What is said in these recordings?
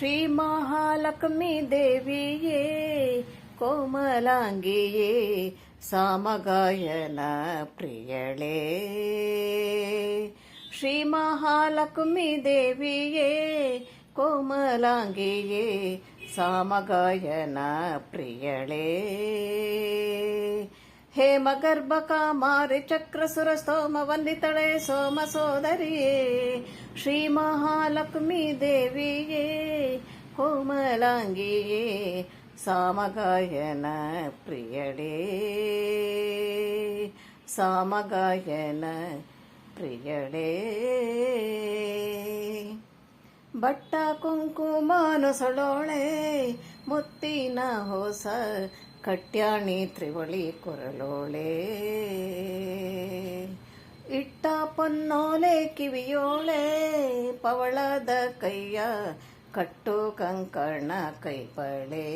ಶ್ರೀ ಮಹಾಲಕ್ಷ್ಮೀ ದೇವಿಯೇ ಕೋಮಲಾಂಗಿಯೇ ಸಾಮಗಾಯನ ಪ್ರಿಯಳೇ ಶ್ರೀ ಮಹಾಲಕ್ಷ್ಮೀ ದೇವಿಯೇ ಕೋಮಲಾಂಗಿಯೇ ಸಾಮಗಾಯನ ಪ್ರಿಯಳೇ ಹೇಮಗರ್ಭ ಕಾಮಾರಿ ಚಕ್ರಸುರ ಸೋಮ ವಂದಿತಳೆ ಸೋಮ ಸೋದರಿಯೇ ಶ್ರೀ ಮಹಾಲಕ್ಷ್ಮೀ ದೇವಿಯೇ ಕೋಮಲಾಂಗಿಯೇ, ಸಾಮಗಾಯನ ಪ್ರಿಯಳೇ. ಸಾಮಗಾಯನ ಪ್ರಿಯಳೇ. ಬಟ್ಟ ಕುಂಕುಮಾನುಸಳೋಳೆ ಮುತ್ತಿನ ಹೊಸ ಕಟ್ಯಾಣಿ ತ್ರಿವಳಿ ಕೊರಲೋಳೆ ಇಟ್ಟ ಪನ್ನೋಲೆ ಕಿವಿಯೋಳೆ, ಪವಳದ ಕೈಯ ಕಟ್ಟು ಕಂಕಣ ಕೈಪಳೆ.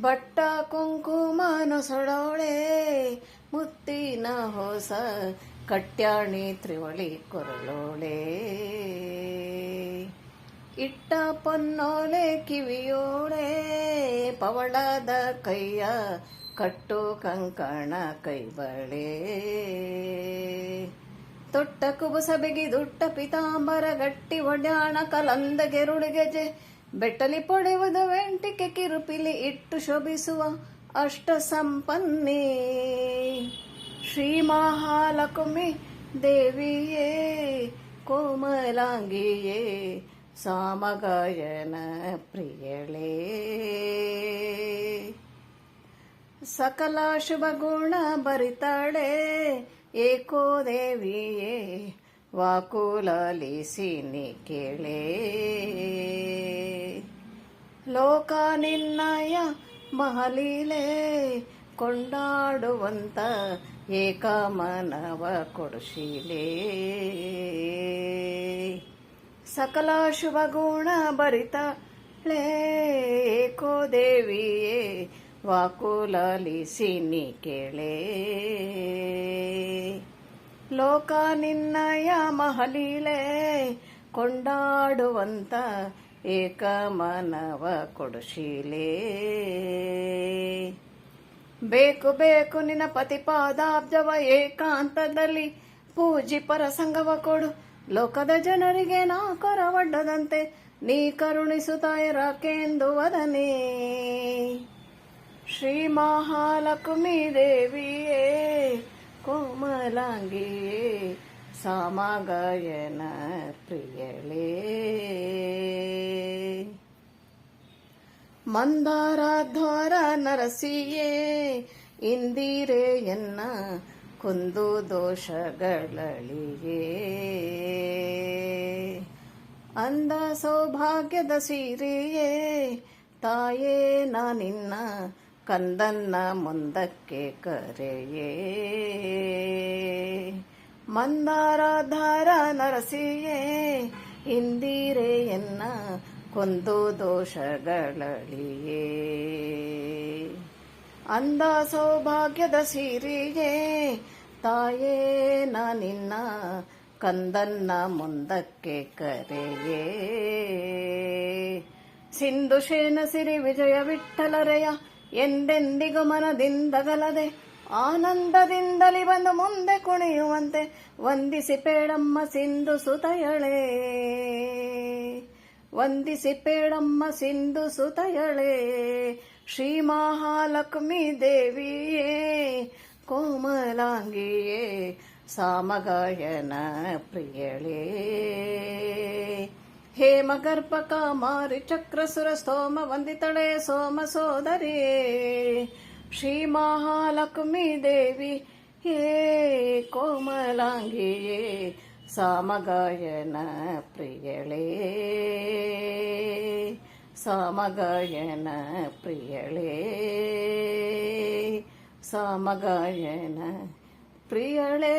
ಬಟ್ಟ ಕುಂಕುಮಾನುಸಳೋಳೆ ಮುತ್ತಿನ ಹೊಸ ಕಟ್ಯಾಣಿ ತ್ರಿವಳಿ ಕೊರಳೋಳೆ. ಇಟ್ಟ ಪೊನ್ನೋಲೆ ಕಿವಿಯೋಳೆ, ಪವಳದ ಕೈಯ ಕಟ್ಟು ಕಂಕಣ ಕೈಬಳೆ. ತೊಟ್ಟ ಕುಬುಸ ಬಿಗಿದುಟ್ಟ ಪಿತಾಂಬರ ಗಟ್ಟಿ ಒಡ್ಯಾಣ ಕಲಂದ ಗೆರುಳಿಗೆಜೆ ಬೆಟ್ಟಲಿ ಪೊಡೆಯುವುದು ವೆಂಟಿಕೆ ಕಿರುಪಿಲಿ ಇಟ್ಟು ಶೋಭಿಸುವ ಅಷ್ಟ ಸಂಪನ್ನಿ. ಶ್ರೀ ಮಹಾಲಕ್ಷ್ಮಿ ದೇವಿಯೇ, ಕೋಮಲಾಂಗಿಯೇ ಸಾಮಗಾಯನ ಪ್ರಿಯಳೇ, ಸಕಲ ಶುಭ ಗುಣ ಬರಿತಾಳೆ ಏಕೋ ದೇವಿಯೇ ವಾಕುಲಾಲಿಸಿ ಕೇಳೇ. ಲೋಕ ನಿನ್ನಯ ಮಹಲೀಲೆ, ಕೊಂಡಾಡುವಂತ ಏಕಮನವ ಕೊಡುಶೀಲೆ. ಸಕಲ ಶುಭ ಗುಣ ಭರಿತಳೆ ಏಕೋ ದೇವಿಯೇ, ವಾಕುಲಾಲಿಸಿ ನೀ ಕೇಳೆ. ಲೋಕ ನಿನ್ನಯ ಮಹಲೀಲೆ ಕೊಂಡಾಡುವಂತ ಏಕಮನವ ಕೊಡುಶೀಲೆ. ಬೇಕು ಬೇಕು ನಿನ್ನ ಪತಿಪಾದಾಬ್ಜವ ಏಕಾಂತದಲ್ಲಿ ಪೂಜಿ ಪರಸಂಗವ ಕೊಡು. ಲೋಕದ ಜನರಿಗೆ ನಾ ಕರವಡ್ಡದಂತೆ ನೀ ಕರುಣಿಸುತ್ತಾಯಿರಕೆಂದು ವದನೆ. ಶ್ರೀ ಮಹಾಲಕ್ಷ್ಮಿ ದೇವಿಯೇ ಕೋಮಲಾಂಗಿಯೇ ಸಾಮಗಾಯನ ಪ್ರಿಯಳೇ. ಮಂದಾರಾಧ್ವಾರ ನರಸಿಯೇ, ಇಂದಿರೆಯನ್ನ ಕುಂದು ದೋಷಗಳಳಿಯೇ ಅಂದ ಸೌಭಾಗ್ಯದ ಸೀರೆಯೇ, ತಾಯೇ ನಾನಿನ್ನ ಕಂದನ್ನ ಮುಂದಕ್ಕೆ ಕರೆಯೇ. ಮಂದಾರಾಧಾರ ನರಸಿಯೇ ಇಂದಿರೆಯನ್ನ ಕೊಂದು ದೋಷಗಳಳಿಯೇ ಅಂದ ಸೌಭಾಗ್ಯದ ಸಿರಿಯೇ, ತಾಯೇ ನಿನ್ನ ಕಂದನ್ನ ಮುಂದಕ್ಕೆ ಕರೆಯೇ. ಸಿಂಧು ಶೇನ ಸಿರಿ ವಿಜಯ ವಿಠಲರೆಯ ಎಂದೆಂದಿಗೂ ಮನದಿಂದಗಲದೆ ಆನಂದದಿಂದಲಿ ಬಂದು ಮುಂದೆ ಕುಣಿಯುವಂತೆ, ವಂದಿಸಿ ಪೇಡಮ್ಮ ಸಿಂಧು ಸುತಯಳೇ. ವಂದಿಸಿ ಪೇಡಮ್ಮ ಸಿಂಧು ಸುತಯಳೇ, ಶ್ರೀ ಮಹಾಲಕ್ಷ್ಮೀ ದೇವಿಯೇ, ಕೋಮಲಾಂಗಿಯೇ, ಸಾಮಗಾಯನ ಪ್ರಿಯಳೇ. ಹೇಮಗರ್ಭ ಕಾಮಾರಿ ಚಕ್ರಸುರ ಸ್ತೋಮ ವಂದಿತಳೆ ಸೋಮ ಸೋದರಿಯೇ ಶ್ರೀ ಮಹಾಲಕ್ಷ್ಮೀ ದೇವಿ ಹೇ ಕೋಮಲಾಂಗಿಯೇ ಸಾಮಗಾಯನ ಪ್ರಿಯಳೇ ಸಾಮಗಾಯನ ಪ್ರಿಯಳೇ ಸಾಮಗಾಯನ ಪ್ರಿಯಳೇ